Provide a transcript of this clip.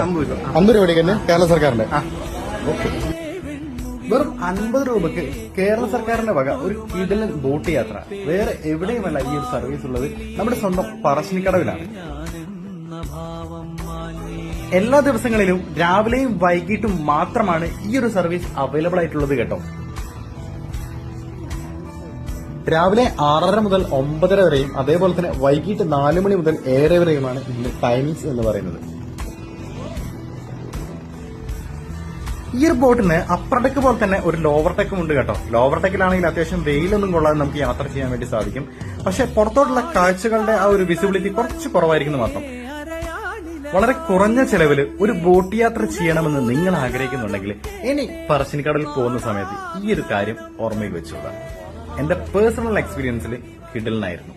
അമ്പത് രൂപ അമ്പത് രൂപയ്ക്ക് തന്നെ കേരള സർക്കാരിന്റെ വെറും അൻപത് രൂപക്ക് കേരള സർക്കാരിന്റെ വക ഒരു കിടലൻ ബോട്ട് യാത്ര. വേറെ എവിടെയുമല്ല ഈ ഒരു സർവീസ് ഉള്ളത്. നമ്മുടെ സ്വന്തം പറശ്ശിനിക്കടവിലാണ്. എല്ലാ ദിവസങ്ങളിലും രാവിലെയും വൈകിട്ടും മാത്രമാണ് ഈ ഒരു സർവീസ് അവൈലബിൾ ആയിട്ടുള്ളത് കേട്ടോ. രാവിലെ ആറര മുതൽ ഒമ്പതര വരെയും അതേപോലെ തന്നെ വൈകിട്ട് നാല് മണി മുതൽ ഏഴര വരെയുമാണ് ഇതിന്റെ ടൈമിംഗ്സ് എന്ന് പറയുന്നത്. ഈ ഒരു ബോട്ടിന് അപ്പർ ഡെക്ക് പോലെ തന്നെ ഒരു ലോവർ ഡെക്കും ഉണ്ട് കേട്ടോ. ലോവർ ഡെക്കിലാണെങ്കിൽ അത്യാവശ്യം വെയിലൊന്നും കൊള്ളാതെ നമുക്ക് യാത്ര ചെയ്യാൻ വേണ്ടി സാധിക്കും. പക്ഷെ പുറത്തോട്ടുള്ള കാഴ്ചകളുടെ ആ ഒരു വിസിബിലിറ്റി കുറച്ച് കുറവായിരിക്കുന്നു മാത്രം. വളരെ കുറഞ്ഞ ചെലവിൽ ഒരു ബോട്ട് യാത്ര ചെയ്യണമെന്ന് നിങ്ങൾ ആഗ്രഹിക്കുന്നുണ്ടെങ്കിൽ ഇനി പറശ്ശിനിക്കടലിൽ പോകുന്ന സമയത്ത് ഈ ഒരു കാര്യം ഓർമ്മയിൽ വെച്ചോളാം എന്റെ പേഴ്സണൽ എക്സ്പീരിയൻസിൽ കിടലിനായിരുന്നു.